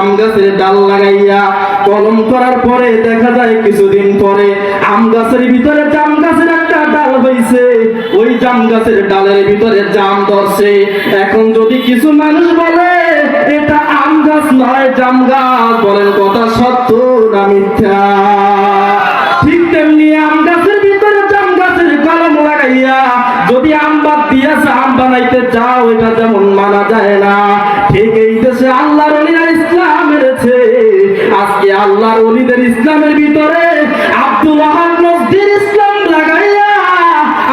জাম গাছের ডাল লাগাইয়া কলম করার পরে দেখা যায় কিছুদিন পরে আম গাছের ভিতরে জাম গাছের একটা ডাল হইছে। ওই জাম গাছের ডালের ভিতরে জাম ধরছে। এখন যদি কিছু মানুষ বলে, এটা আম গাছ নয়, জাম গাছ। বলেন, কথা সত্য না মিথ্যা? ঠিক তেমনি আম গাছের ভিতরে জাম গাছের কলম লাগাইয়া যদি আম বাদ দিয়েছে আম বানাইতে যাও এটা যেমন মানা যায় না। ঠিক এই দেশে আল্লাহর আল্লাহর অলিদের ইসলামের ভিতরে আব্দুল নজদির ইসলাম লাগাইয়া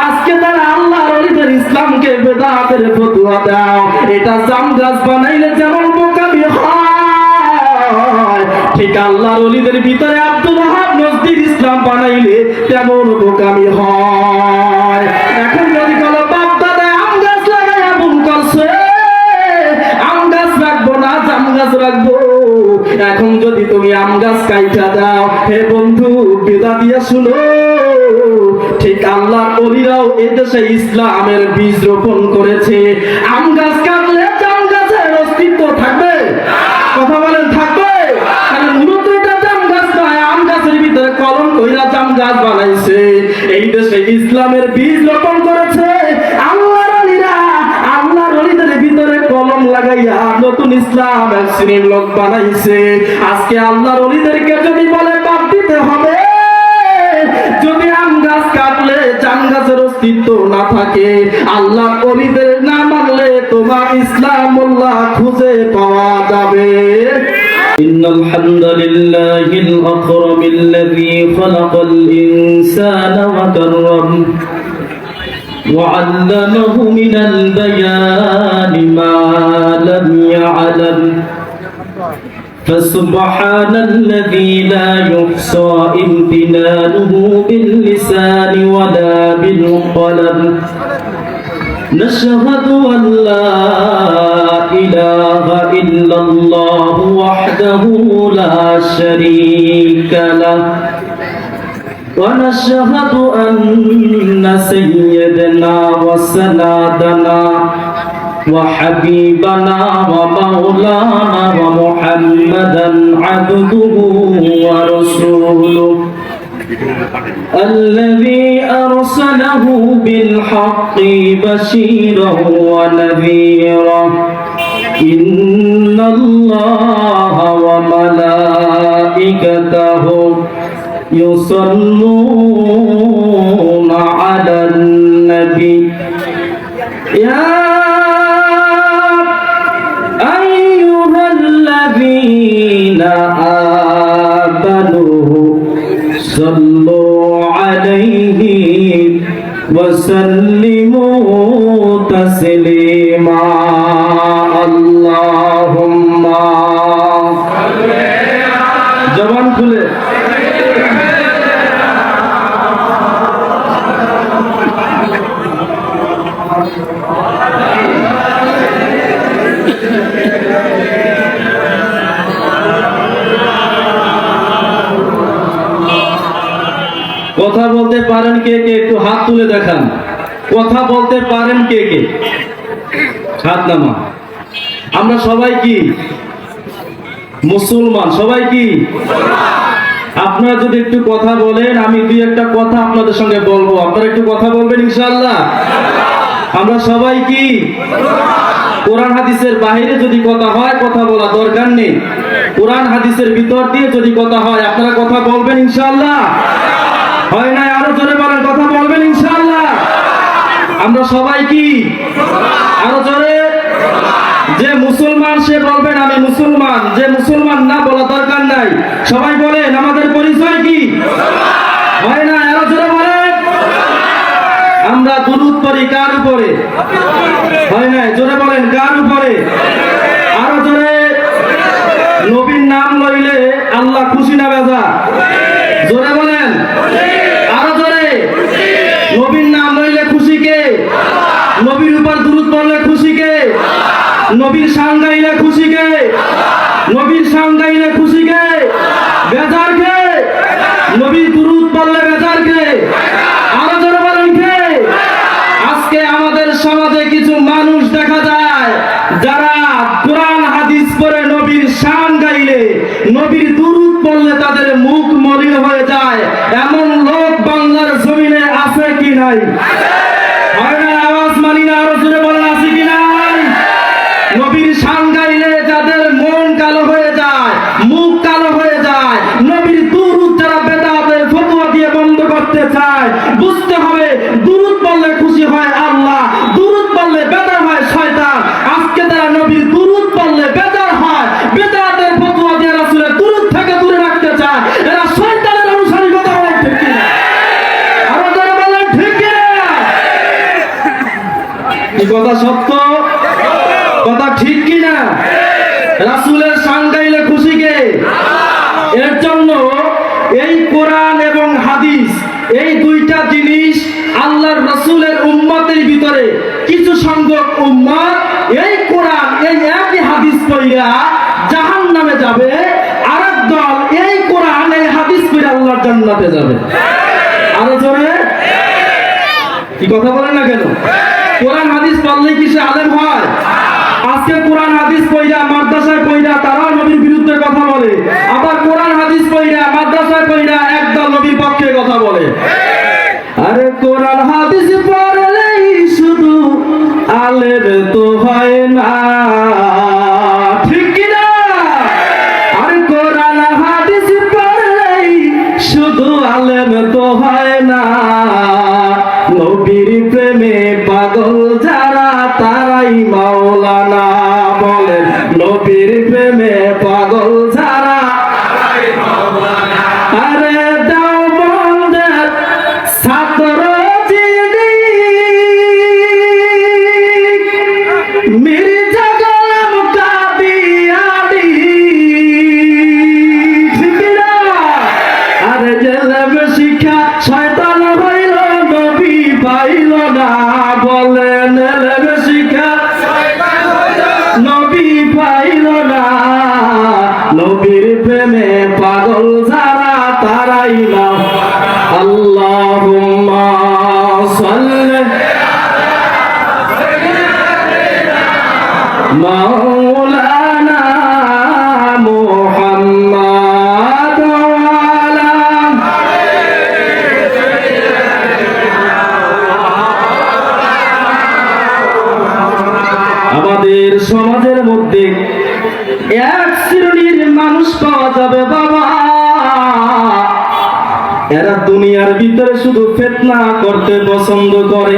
আজকে তারা আল্লাহর অলিদের ইসলামকে বেদাতের ফতুয়া দাও। এটা জাম গাছ বানাইলে যেমন বোকামি হয়, ঠিক আল্লাহর অলিদের ভিতরে আব্দুল ওয়াহাব নজদির ইসলাম বানাইলে তেমন বোকামি হয়। তুমি আম গাছ কাইটা দাও। হে বন্ধু, বেদা দিয়া শুনো। ঠিক আল্লাহর অলিরাও এদেশে ইসলামের বীজ রোপণ করেছে। আম গাছ কাটলে জাম গাছের অস্তিত্ব থাকবে। কথা বলেন, থাকবে? আম কলম কইরা জাম গাছ বানাইছে। এই দেশে ইসলামের বীজ ইসলাম এক শ্রেণীর লোক বানাইছে আজকে আল্লাহর অলিদেরকে যদি বলে বাদ দিতে হবে যদি আম গাছ কাটলে জাম গাছের অস্তিত্ব না থাকে আল্লাহ অলিদের না মানলে তোমার ইসলাম উল্লাহ খুঁজে পাওয়া যাবে إن الحمد لله الأكرم الذي خلق الإنسان وكرم وعلمه من البيان ما لم يعلم. فسبحان الذي لا يحصى امتنانه باللسان ولا بالقلم. نشهد أن لا إله إلا الله وحده لا شريك له. ونشهد أن سيدنا وسندنا وحبيبنا ومولانا ومحمدا عبده ورسوله الذي أرسله بالحق بشيرا ونذيرا. إن الله وملائكته يصلون على النبي يا أيها الذين آمنوا صلوا عليه وسلموا تسليما اللهم জবান খুলে পারেন কে কে? একটু হাত তুলে দেখান। কথা বলতে পারেন কে কে? হাত নামা। আমরা সবাই কি? মুসলমান। সবাই কি? আপনারা যদি একটু কথা বলেন, আমি দুই একটা কথা আপনাদের সঙ্গে বলব। আপনারা একটু কথা বলবেন, ইনশাআল্লাহ? আমরা সবাই কি? কোরআন হাদিসের বাইরে যদি কথা হয়, কথা বলা দরকার নেই। কোরআন হাদিসের ভিতর দিয়ে যদি কথা হয়, আপনারা কথা বলবেন, ইনশাআল্লাহ? হয় না আরও জোরে বলেন, কথা বলবেন ইনশাআল্লাহ। আমরা সবাই কি? আরও জোরে? যে মুসলমান সে বলবেন আমি মুসলমান। যে মুসলমান না বলা দরকার নাই। সবাই বলেন, আমাদের পরিচয় কি? হয় না আরও জোরে বলেন। আমরা দুরুদ পড়ি কার উপরে? হয় না জোরে বলেন, কার উপরে? আরও জোরে। নবীর নাম লইলে আল্লাহ খুশি না বেজা? জোরে বলেন। আরও ধরে নবীর নাম লইলে খুশি কে? নবীর উপর দূর পড়লে খুশি কে? নবীর শান গাইলে খুশি কে নবীর শান গাইলে খুশি কে বেজার কে নবীর দুরুদ পড়লে বেজার কে আরও জোরে বলেন কে আজকে আমাদের সমাজে কিছু মানুষ দেখা যায় যারা কোরআন হাদিস পড়ে নবীর শান গাইলে নবীর দুরুদ পড়লে তাদের মুখ মলিন হয়ে যায় এমন লোক বাংলার জমিনে আছে কি নাই হয় না আওয়াজ মানি না আরও জোরে বলেন আছে কি নাই নবীর শান গাইলে যাদের মন কালো হয়ে যায় মুখ কালো হয়ে যায় নবীর দুরুদ যারা বেদাতের ফতোয়া দিয়ে বন্ধ করতে চায় বুঝতে হবে দুরুদ বললে খুশি হয় আল্লাহ দুরুদ বললে বেদার হয় শয়তান আজকে তারা নবীর দুরুদ বললে বেদার হয় বেদাতের ফতোয়া দিয়ে রাসূলের দুরুদ থেকে দূরে রাখতে চায় এরা শয়তানের অনুসারী কথা বলে ঠিক কিনা আরও যারা বলেন ঠিক কিনা কি কথা সত্য? কথা ঠিক কি না রাসুলের শান খুশি কে? এর জন্য এই কোরআন এবং হাদিস, এই দুইটা জিনিস আল্লাহর রসুলের উম্মতের ভিতরে কিছু সংখ্যক উম্মত এই কোরআন, এই একই হাদিস কইরা জাহান নামে যাবে, আরেক দল এই কোরআন, এই হাদিস কইরা আল্লাহর জান্নাতে যাবে। আরও জোরে? কি কথা বলেন না কেন? কোরআন হাদিস পড়লে কি সে আলেম হয়? আজকে কোরআন হাদিস পড়িয়া মাদ্রাসায় পড়িয়া তারা নবীর বিরুদ্ধে কথা বলে। আবার কোরআন হাদিস পড়িয়া মাদ্রাসায় পড়িয়া একদল নবীর পক্ষে কথা বলে। আরে কোরআন হাদিস পড়লেই শুধু আলেম তো হয় না। مولانا محمد وعلى আমাদের সমাজের মধ্যে এক শ্রেণীর মানুষ পাওয়া যাবে বাবা এরা দুনিয়ার ভিতরে শুধু ফেতনা করতে পছন্দ করে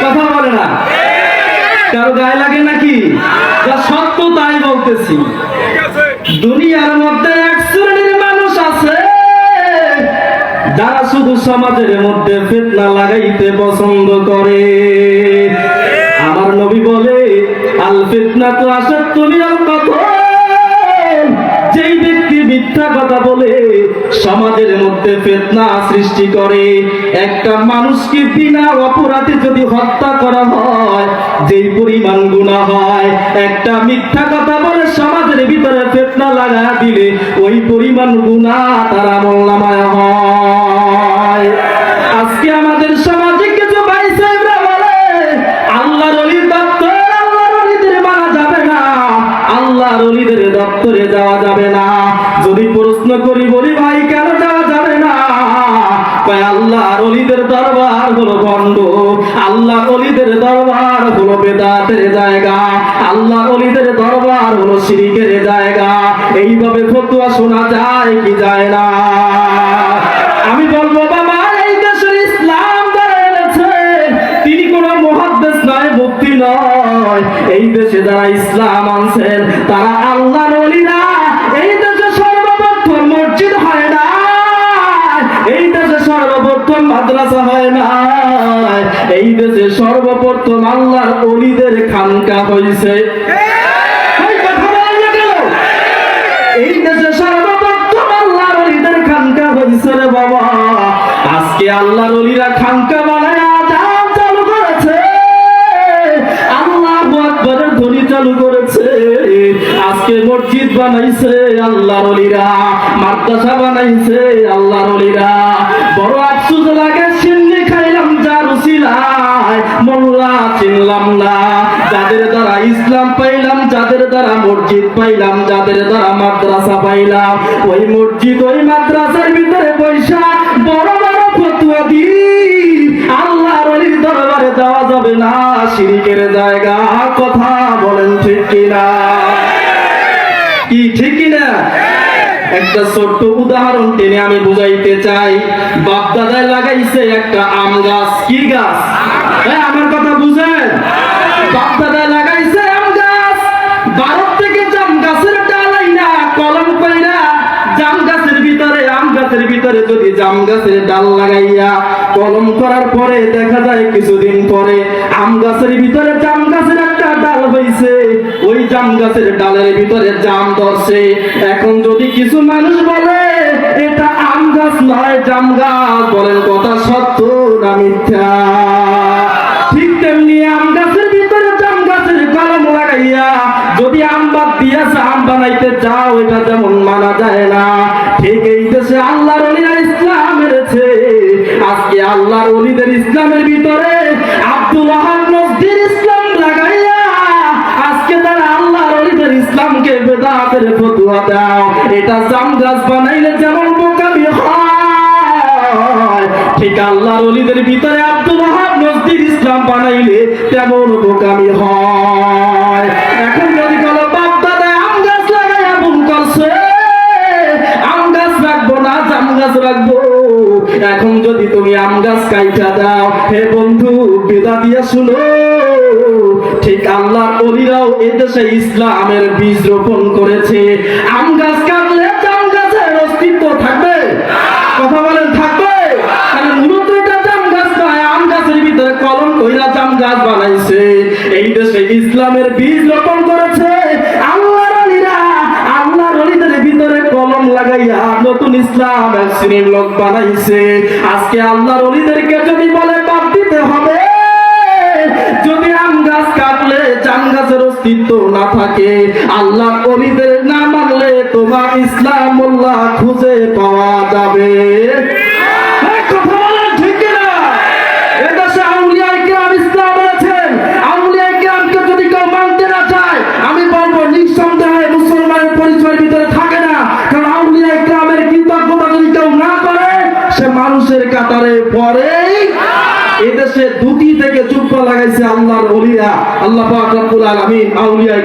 কথা বলে না কারও গায়ে লাগে নাকি? যা সত্য তাই বলতেছি। দুনিয়ার মধ্যে এক শ্রেণির মানুষ আছে, যারা শুধু সমাজের মধ্যে ফেতনা লাগাইতে পছন্দ করে। আমার নবী বলে, আল ফিতনা তো আসার তুমি আর কথা। মিথ্যা কথা বলে সমাজের মধ্যে ফেতনা সৃষ্টি করে। একটা মানুষকে বিনা অপরাধে যদি হত্যা করা হয়, যেই পরিমাণ গুণা হয়, একটা মিথ্যা কথা বলে সমাজের ভিতরে ফেতনা লাগা দিলে ওই পরিমাণ গুণা তারা মোল্লামায় হয়। আজকে আমাদের সমাজে কিছু ভাই সাহেবরা বলে, আল্লাহর অলির দপ্তর, আল্লাহর অলিদের মানা যাবে না। আল্লাহর অলিদের দপ্তরে যাওয়া যাবে না। করি, বলি ভাই কেন যাবে না? কয়, আল্লাহর অলিদের দরবার হলো ভণ্ড আল্লাহর অলিদের দরবার হলো বেদাতের জায়গা। আল্লাহর অলিদের দরবার হলো শিরিকের জায়গা। এইভাবে ফতুয়া শোনা যায় কি যায় না? আমি বলব, বাবা, এই দেশের ইসলাম যারা তিনি কোনো মহাদ্দেশ নয় মুক্তি নয়। এই দেশে যারা ইসলাম আনছেন, তারা আল্লাহর অলিরা সর্বপ্রথম মাদ্রাসা হয় না এই দেশে সর্বপ্রথম আল্লাহর অলিদের খানকা হয়েছে আজকে অলিরা চালু করেছে। আল্লাহ করেছে। আজকে মসজিদ বানাইছে আল্লাহর অলিরা, মাদ্রাসা বানাইছে আল্লাহর অলিরা। বড় আফসোস লাগে, সিন্নি খাইলাম যার উসিলায়, মোল্লা চিনলাম না। যাদের দ্বারা ইসলাম পাইলাম, যাদের দ্বারা মসজিদ পাইলাম, যাদের দ্বারা মাদ্রাসা পাইলাম, ওই মসজিদ, ওই মাদ্রাসার ভিতরে পয়সা বড় বড় ফতুয়া দি আল্লাহর অলির দরবারে যাবে না শিরিকের জায়গা কথা বলেন ঠিক কিনা? কি ঠিক কিনা? একটা ছোট্ট উদাহরণ টেনে আমি বুঝাইতে চাই। বাপ দাদায় লাগাইছে একটা আম গাছ। কি গাছ? হ্যাঁ আমার কথা বুঝেন? বাপ দাদায় লাগাইছে আম গাছ। ভারত থেকে জাম গাছের ডালাই না কলম কইরা জাম গাছের ভিতরে, আম গাছের ভিতরে যদি জাম গাছের ডাল লাগাইয়া কলম করার পরে দেখা যায় কিছুদিন পরে আম গাছের ভিতরে জাম গাছের একটা ডাল হইছে। ওই জাম গাছের ডালের ভিতরে জাম ধরছে। এখন যদি কিছু মানুষ বলে, এটা আম গাছ নয়, জাম গাছ। বলেন, কথা সত্য না মিথ্যা? ঠিক তেমনি আম গাছের ভিতরে জাম গাছের কলম লাগাইয়া যদি আম বাদ দিয়েছে, আম বানাইতে চাও এটা যেমন মানা যায় না। ঠিক এই দেশে আল্লাহর আল্লাহর অলিদের ইসলামের ভিতরে আব্দুল নজদির ইসলাম লাগাইয়া আজকে তারা আল্লাহর অলিদের ইসলামকে বেদাতের ফতুয়া দাও। এটা জাম গাছ বানাইলে যেমন বোকামি হয়, ঠিক আল্লাহর অলিদের ভিতরে আব্দুল ওয়াহাব নজদির ইসলাম বানাইলে তেমন বোকামি হয়। এখন যদি কোনো বাপ আম গাছ লাগাইয়া ভুল করছে, আম গাছ রাখব না, জাম গাছ রাখব। এখন যদি তুমি আম গাছ কাইটা দাও, হে বন্ধু, বেদা দিয়া শুনো। ঠিক আল্লাহ অলিরাও এদেশে ইসলামের বীজ রোপণ করেছে। আম গাছ শ্রেণির লোক বানাইছে। আজকে আল্লাহর অলিদেরকে যদি বলে, বাদ দিতে হবে। যদি আম গাছ কাটলে, জাম গাছের অস্তিত্ব না থাকে আল্লাহ অলিদের না মানলে তোমার ইসলাম খুঁজে পাওয়া যাবে। আল্লাহ পাক রব্বুল আলামিন আউলিয়া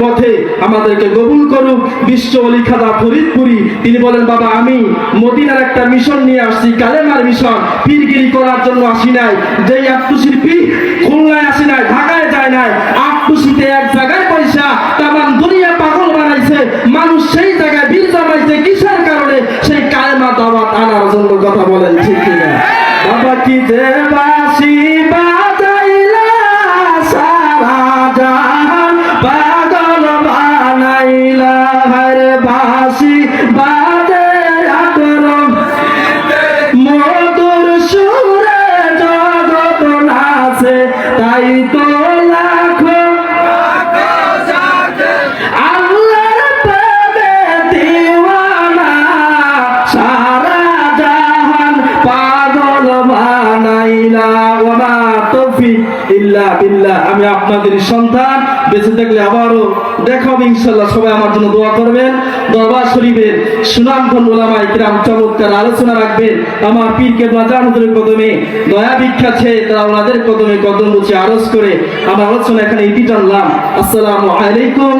পথে আমাদেরকে কবুল করুক। বিশ্ব খাদা ফরিদপুরি, তিনি বলেন, বাবা, আমি মদিনার একটা মিশন নিয়ে আসছি, কালেমার মিশন করার জন্য আসি নাই। যেই আত্মশিল্পী খুলনায় আসি নাই, ঢাকায় যায় নাই আত্মশীতে এক জায়গায় পয়সা তামান দুনিয়া পাগল বানাইছে। মানুষ সেই জায়গায় বীর জমাইছে, কিসের কারণে? সেই কালেমা দাওয়াত আনার জন্য কথা বলেন, ঠিক কিনা? বাবা, কি যে বাসি ইল্লা বিল্লাহ, আমি আপনাদের সন্তান। বেঁচে থাকলে আবারও দেখা হবে ইনশাল্লাহ, সবাই আমার জন্য দোয়া করবেন, দরবার শরীফের চমৎকার আলোচনা রাখবেন। আমার পীরকে কদমে, দয়া ভিক্ষা তারা ওনাদের কদমে কদম বুঝে আরজ করে আমার আলোচনা এখানে জানলাম। আসসালামু আলাইকুম।